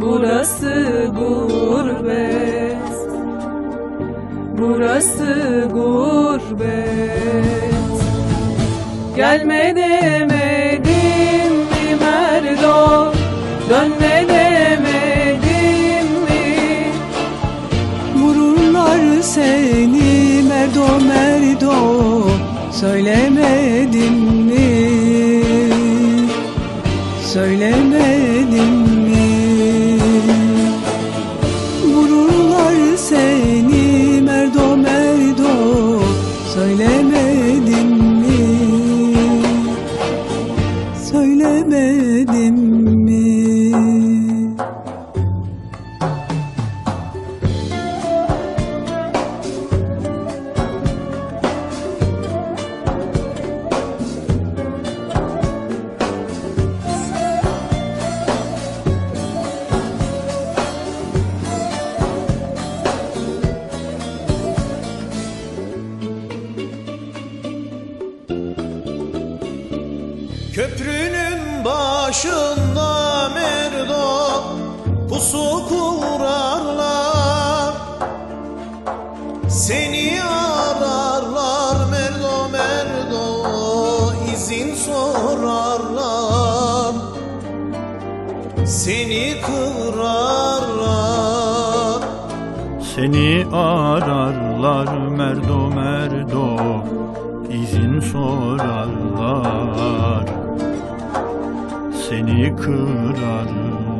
Burası gurbet Burası gurbet Gelme demedim mi merdo Dönme demedim mi Vururlar seni merdo merdo Söylemedim mi? Söylemedim mi? Köprünün başında merdo Pusu kurarlar. Seni ararlar merdo merdo izin sorarlar. Seni kırarlar. Seni ararlar merdo merdo izin sorarlar Seni kırarlar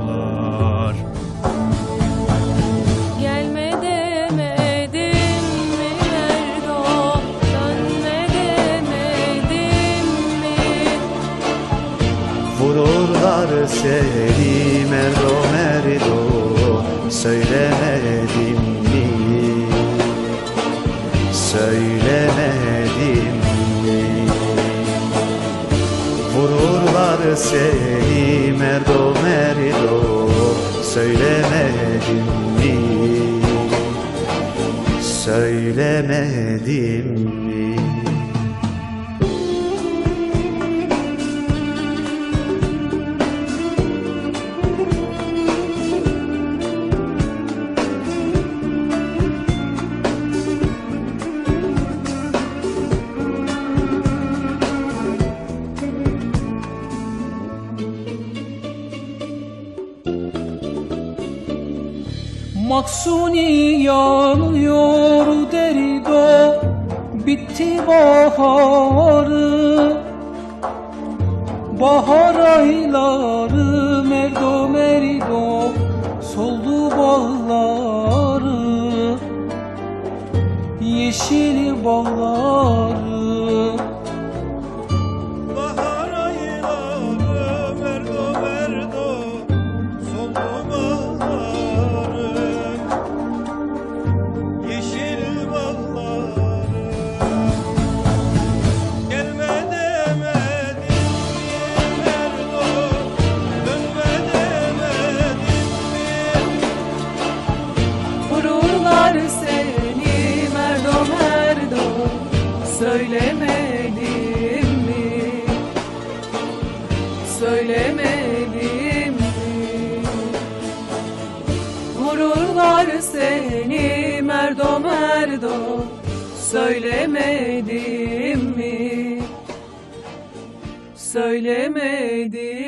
Vururlar seni merdo merdo Söylemedim mi? Söylemedim mi? Vururlar seni merdo merdo Söylemedim mi? Söylemedim mi? Maksuni yanıyor derido Bitti baharı. Bahar ayları merdo merido Soldu bağları. Yeşil bağları seni merdo merdo Söylemedim mi? Söylemedim?